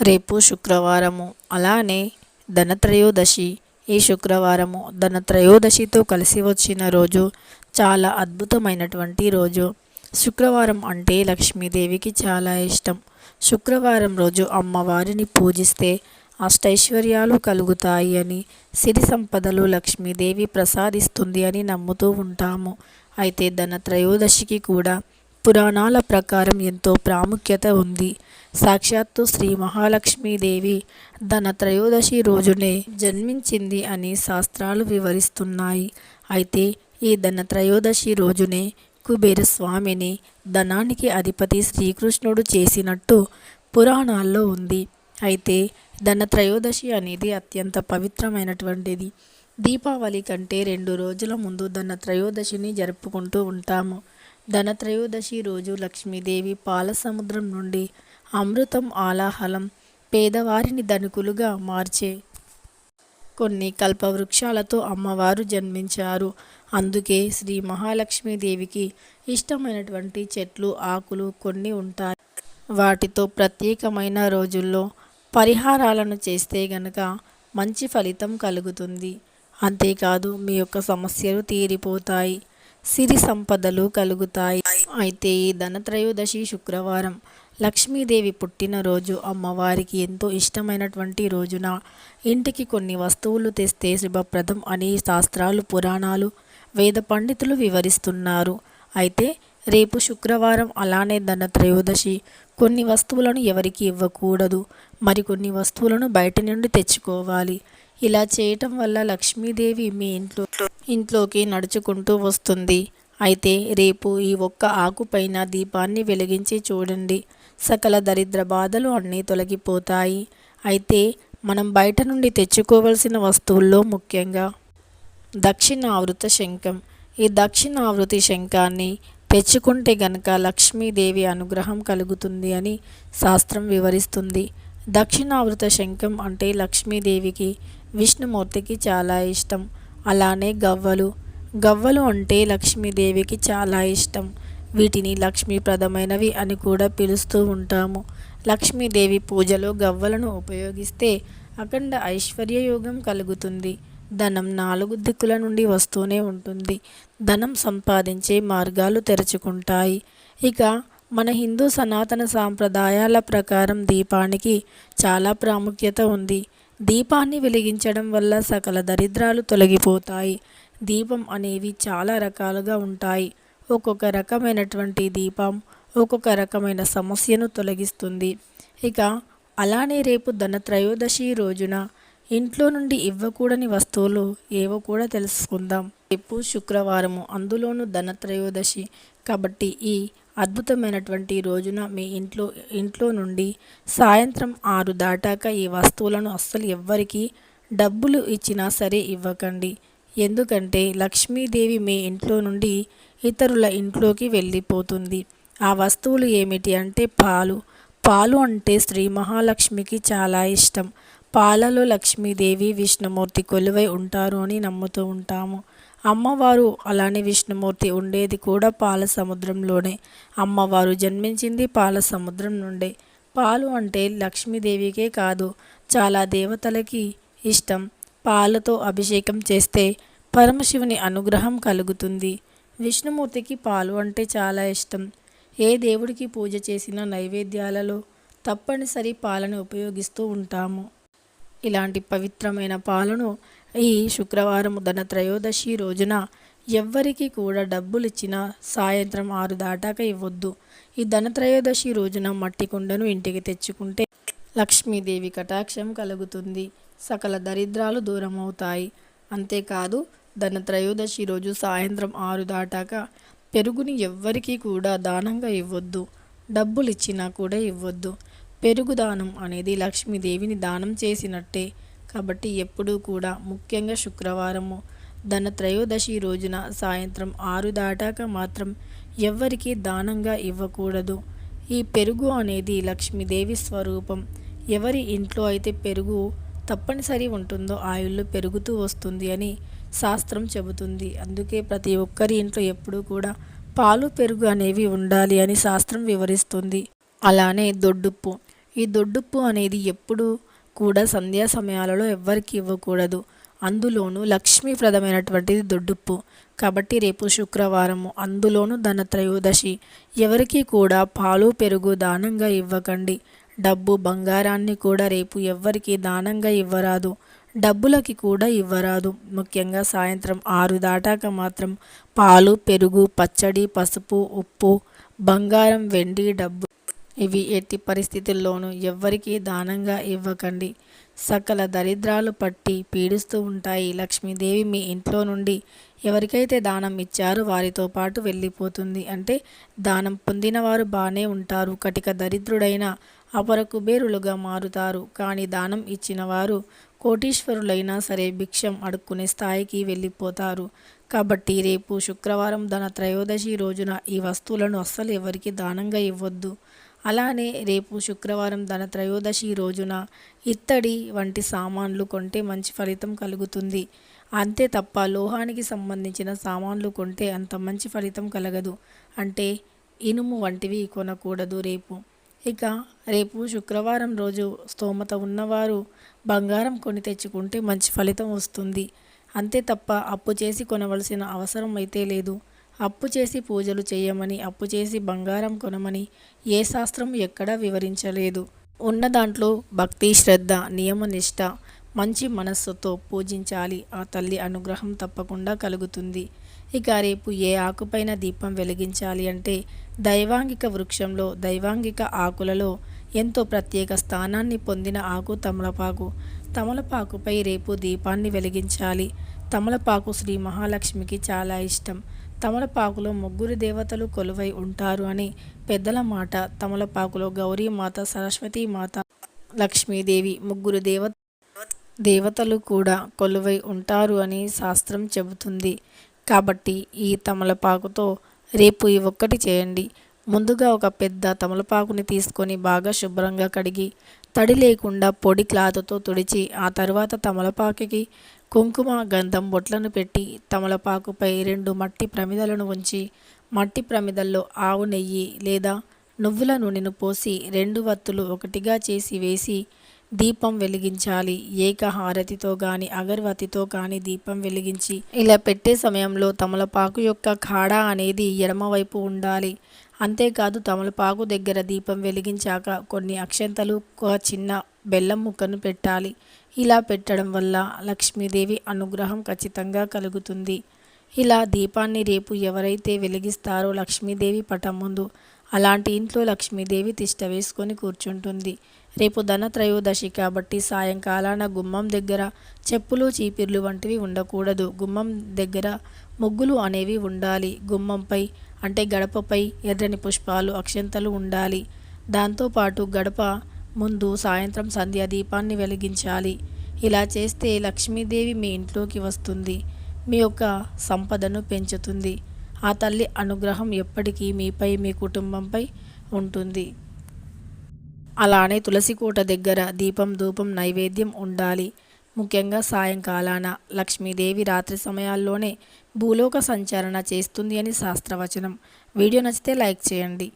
రేపు శుక్రవారము. అలానే ధనత్రయోదశి. ఈ శుక్రవారము ధనత్రయోదశితో కలిసి వచ్చిన రోజు చాలా అద్భుతమైనటువంటి రోజు. శుక్రవారం అంటే లక్ష్మీదేవికి చాలా ఇష్టం. శుక్రవారం రోజు అమ్మవారిని పూజిస్తే అష్టైశ్వర్యాలు కలుగుతాయి అని సిరి సంపదలు లక్ష్మీదేవి ప్రసాదిస్తుంది అని నమ్ముతూ ఉంటాము. అయితే ధనత్రయోదశికి కూడా పురాణాల ప్రకారం ఎంతో ప్రాముఖ్యత ఉంది. సాక్షాత్తు శ్రీ మహాలక్ష్మీదేవి ధనత్రయోదశి రోజునే జన్మించింది అని శాస్త్రాలు వివరిస్తున్నాయి. అయితే ఈ ధన త్రయోదశి రోజునే కుబేర స్వామిని ధనానికి అధిపతి శ్రీకృష్ణుడు చేసినట్టు పురాణాల్లో ఉంది. అయితే ధన త్రయోదశి అనేది అత్యంత పవిత్రమైనటువంటిది. దీపావళి కంటే రెండు రోజుల ముందు ధనత్రయోదశిని జరుపుకుంటూ ఉంటాము. ధనత్రయోదశి రోజు లక్ష్మీదేవి పాల సముద్రం నుండి అమృతం ఆలాహలం పేదవారిని ధనుకులుగా మార్చే కొన్ని కల్పవృక్షాలతో అమ్మవారు జన్మించారు. అందుకే శ్రీ మహాలక్ష్మీదేవికి ఇష్టమైనటువంటి చెట్లు ఆకులు కొన్ని ఉంటాయి. వాటితో ప్రత్యేకమైన రోజుల్లో పరిహారాలను చేస్తే గనక మంచి ఫలితం కలుగుతుంది. అంతేకాదు మీ యొక్క సమస్యలు తీరిపోతాయి. సిరి సంపదలు కలుగుతాయి. అయితే ఈ ధనత్రయోదశి శుక్రవారం లక్ష్మీదేవి పుట్టినరోజు అమ్మవారికి ఎంతో ఇష్టమైనటువంటి రోజున. ఇంటికి కొన్ని వస్తువులు తెస్తే శుభప్రదం అని శాస్త్రాలు పురాణాలు వేద పండితులు వివరిస్తున్నారు. అయితే రేపు శుక్రవారం అలానే ధనత్రయోదశి. కొన్ని వస్తువులను ఎవరికి ఇవ్వకూడదు. మరికొన్ని వస్తువులను బయట నుండి తెచ్చుకోవాలి. ఇలా చేయటం వల్ల లక్ష్మీదేవి మీ ఇంట్లో ఇంట్లోకి నడుచుకుంటూ వస్తుంది. అయితే రేపు ఈ ఒక్క ఆకుపైన దీపాన్ని వెలిగించి చూడండి. సకల దరిద్ర బాధలు అన్నీ తొలగిపోతాయి. అయితే మనం బయట నుండి తెచ్చుకోవలసిన వస్తువుల్లో ముఖ్యంగా దక్షిణావృత శంఖం. ఈ దక్షిణావృతి శంఖాన్ని తెచ్చుకుంటే గనక లక్ష్మీదేవి అనుగ్రహం కలుగుతుంది అని శాస్త్రం వివరిస్తుంది. దక్షిణావృత శంఖం అంటే లక్ష్మీదేవికి విష్ణుమూర్తికి చాలా ఇష్టం. అలానే గవ్వలు. గవ్వలు అంటే లక్ష్మీదేవికి చాలా ఇష్టం. వీటిని లక్ష్మీప్రదమైనవి అని కూడా పిలుస్తూ ఉంటాము. లక్ష్మీదేవి పూజలో గవ్వలను ఉపయోగిస్తే అఖండ ఐశ్వర్యయోగం కలుగుతుంది. ధనం నాలుగు దిక్కుల నుండి వస్తూనే ఉంటుంది. ధనం సంపాదించే మార్గాలు తెరుచుకుంటాయి. ఇక మన హిందూ సనాతన సాంప్రదాయాల ప్రకారం దీపానికి చాలా ప్రాముఖ్యత ఉంది. దీపాన్ని వెలిగించడం వల్ల సకల దరిద్రాలు తొలగిపోతాయి. దీపం అనేవి చాలా రకాలుగా ఉంటాయి. ఒక్కొక్క రకమైనటువంటి దీపం ఒక్కొక్క రకమైన సమస్యను తొలగిస్తుంది. ఇక అలానే రేపు ధనత్రయోదశి రోజున ఇంట్లో నుండి ఇవ్వకూడని వస్తువులు ఏవో కూడా తెలుసుకుందాం. రేపు శుక్రవారము అందులోనూ ధనత్రయోదశి కాబట్టి ఈ అద్భుతమైనటువంటి రోజున మీ ఇంట్లో ఇంట్లో నుండి సాయంత్రం ఆరు దాటాక ఈ వస్తువులను అస్సలు ఎవ్వరికి డబ్బులు ఇచ్చినా సరే ఇవ్వకండి. ఎందుకంటే లక్ష్మీదేవి మీ ఇంట్లో నుండి ఇతరుల ఇంట్లోకి వెళ్ళిపోతుంది. ఆ వస్తువులు ఏమిటి అంటే పాలు. పాలు అంటే శ్రీ మహాలక్ష్మికి చాలా ఇష్టం. పాలలో లక్ష్మీదేవి విష్ణుమూర్తి కొలువై ఉంటారు అని నమ్ముతూ ఉంటాము. అమ్మవారు అలానే విష్ణుమూర్తి ఉండేది కూడా పాల సముద్రంలోనే అమ్మవారు జన్మించింది పాల సముద్రం నుండే. పాలు అంటే లక్ష్మీదేవికే కాదు చాలా దేవతలకి ఇష్టం. పాలతో అభిషేకం చేస్తే పరమశివుని అనుగ్రహం కలుగుతుంది. విష్ణుమూర్తికి పాలు అంటే చాలా ఇష్టం. ఏ దేవుడికి పూజ చేసిన నైవేద్యాలలో తప్పనిసరి పాలను ఉపయోగిస్తూ ఉంటాము. ఇలాంటి పవిత్రమైన పాలను ఈ శుక్రవారం ధన త్రయోదశి రోజున ఎవ్వరికి కూడా డబ్బులు ఇచ్చినా సాయంత్రం ఆరు దాటాక ఇవ్వద్దు. ఈ ధనత్రయోదశి రోజున మట్టి కుండను ఇంటికి తెచ్చుకుంటే లక్ష్మీదేవి కటాక్షం కలుగుతుంది. సకల దరిద్రాలు దూరం అవుతాయి అంతేకాదు ధనత్రయోదశి రోజు సాయంత్రం ఆరు దాటాక పెరుగుని ఎవ్వరికీ కూడా దానంగా ఇవ్వద్దు. డబ్బులు ఇచ్చినా కూడా ఇవ్వద్దు. పెరుగు దానం అనేది లక్ష్మీదేవిని దానం చేసినట్టే. కాబట్టి ఎప్పుడూ కూడా ముఖ్యంగా శుక్రవారము. ధన త్రయోదశి రోజున సాయంత్రం ఆరు దాటాక మాత్రం ఎవ్వరికీ దానంగా ఇవ్వకూడదు. ఈ పెరుగు అనేది లక్ష్మీదేవి స్వరూపం. ఎవరి ఇంట్లో అయితే పెరుగు తప్పనిసరి ఉంటుందో ఆ ఇల్లు పెరుగుతూ వస్తుంది అని శాస్త్రం చెబుతుంది. అందుకే ప్రతి ఒక్కరి ఇంట్లో ఎప్పుడూ కూడా పాలు పెరుగు అనేవి ఉండాలి అని శాస్త్రం వివరిస్తుంది. అలానే దొడ్డుప్పు. ఈ దొడ్డుప్పు అనేది ఎప్పుడు కూడా సంధ్యా సమయాలలో ఎవ్వరికి ఇవ్వకూడదు. అందులోనూ లక్ష్మీప్రదమైనటువంటిది దొడ్డుప్పు. కాబట్టి రేపు శుక్రవారము అందులోనూ ధన త్రయోదశి ఎవరికి కూడా పాలు పెరుగు దానంగా ఇవ్వకండి. డబ్బు బంగారాన్ని కూడా రేపు ఎవ్వరికి దానంగా ఇవ్వరాదు. డబ్బులకి కూడా ఇవ్వరాదు. ముఖ్యంగా సాయంత్రం ఆరు దాటాక మాత్రం పాలు పెరుగు పచ్చడి పసుపు ఉప్పు బంగారం వెండి డబ్బు ఇవి ఎట్టి పరిస్థితుల్లోనూ ఎవ్వరికీ దానంగా ఇవ్వకండి. సకల దరిద్రాలు పట్టి పీడిస్తూ ఉంటాయి. లక్ష్మీదేవి మీ ఇంట్లో నుండి ఎవరికైతే దానం ఇచ్చారో వారితో పాటు వెళ్ళిపోతుంది. అంటే దానం పొందినవారు బాగానే ఉంటారు. కటిక దరిద్రుడైన అపర కుబేరులుగా మారుతారు. కానీ దానం ఇచ్చినవారు కోటీశ్వరులైనా సరే భిక్షం అడుక్కునే స్థాయికి వెళ్ళిపోతారు. కాబట్టి రేపు శుక్రవారం ధన త్రయోదశి రోజున ఈ వస్తువులను అస్సలు ఎవరికి దానంగా ఇవ్వద్దు. అలానే రేపు శుక్రవారం ధన త్రయోదశి రోజున ఇత్తడి వంటి సామాన్లు కొంటే మంచి ఫలితం కలుగుతుంది. అంతే తప్ప లోహానికి సంబంధించిన సామాన్లు కొంటే అంత మంచి ఫలితం కలగదు. అంటే ఇనుము వంటివి కొనకూడదు రేపు. ఇక రేపు శుక్రవారం రోజు స్తోమత ఉన్నవారు బంగారం కొని తెచ్చుకుంటే మంచి ఫలితం వస్తుంది. అంతే తప్ప అప్పు చేసి కొనవలసిన అవసరం అయితే లేదు. అప్పు చేసి పూజలు చేయమని అప్పు చేసి బంగారం కొనమని ఏ శాస్త్రం ఎక్కడా వివరించలేదు. ఉన్న దాంట్లో భక్తి శ్రద్ధ నియమనిష్ట మంచి మనస్సుతో పూజించాలి. ఆ తల్లి అనుగ్రహం తప్పకుండా కలుగుతుంది. ఇక రేపు ఏ ఆకుపైన దీపం వెలిగించాలి అంటే దైవాంగిక వృక్షంలో దైవాంగిక ఆకులలో ఎంతో ప్రత్యేక స్థానాన్ని పొందిన ఆకు తమలపాకు. తమలపాకుపై రేపు దీపాన్ని వెలిగించాలి. తమలపాకు శ్రీ మహాలక్ష్మికి చాలా ఇష్టం. తమలపాకులో ముగ్గురు దేవతలు కొలువై ఉంటారు అని పెద్దల మాట. తమలపాకులో గౌరీమాత సరస్వతీమాత లక్ష్మీదేవి ముగ్గురు దేవ దేవతలు కూడా కొలువై ఉంటారు అని శాస్త్రం చెబుతుంది. కాబట్టి ఈ తమలపాకుతో రేపు ఈ ఒక్కటి చేయండి. ముందుగా ఒక పెద్ద తమలపాకుని తీసుకొని బాగా శుభ్రంగా కడిగి తడి లేకుండా పొడి క్లాత్తో తుడిచి ఆ తర్వాత తమలపాకుకి కుంకుమ గంధం బొట్లను పెట్టి తమలపాకుపై రెండు మట్టి ప్రమిదలను ఉంచి మట్టి ప్రమిదల్లో ఆవు నెయ్యి లేదా నువ్వుల నూనెను పోసి రెండు వత్తులు ఒకటిగా చేసి వేసి దీపం వెలిగించాలి. ఏకహారతితో కానీ అగరవతితో కానీ దీపం వెలిగించి ఇలా పెట్టే సమయంలో తమలపాకు యొక్క ఖాడా అనేది ఎడమవైపు ఉండాలి. అంతేకాదు తమలపాకు దగ్గర దీపం వెలిగించాక కొన్ని అక్షంతలు ఒక చిన్న బెల్లం ముక్కను పెట్టాలి. ఇలా పెట్టడం వల్ల లక్ష్మీదేవి అనుగ్రహం ఖచ్చితంగా కలుగుతుంది. ఇలా దీపాన్ని రేపు ఎవరైతే వెలిగిస్తారో లక్ష్మీదేవి పటం ముందు అలాంటి ఇంట్లో లక్ష్మీదేవి తిష్ట వేసుకొని కూర్చుంటుంది. రేపు ధనత్రయోదశి కాబట్టి సాయంకాలాన గుమ్మం దగ్గర చెప్పులు చీపిర్లు వంటివి ఉండకూడదు. గుమ్మం దగ్గర ముగ్గులు అనేవి ఉండాలి. గుమ్మంపై అంటే గడపపై ఎర్రని పుష్పాలు అక్షంతలు ఉండాలి. దాంతోపాటు గడప ముందు సాయంత్రం సంధ్యా దీపాన్ని వెలిగించాలి. ఇలా చేస్తే లక్ష్మీదేవి మీ ఇంట్లోకి వస్తుంది. మీ యొక్క సంపదను పెంచుతుంది. ఆ తల్లి అనుగ్రహం ఎప్పటికీ మీపై మీ కుటుంబంపై ఉంటుంది. అలానే తులసి కోట దగ్గర దీపం ధూపం నైవేద్యం ఉండాలి. ముఖ్యంగా సాయంకాలాన లక్ష్మీదేవి రాత్రి సమయాల్లోనే భూలోక సంచరణ చేస్తుంది అని శాస్త్రవచనం. వీడియో నచ్చితే లైక్ చేయండి.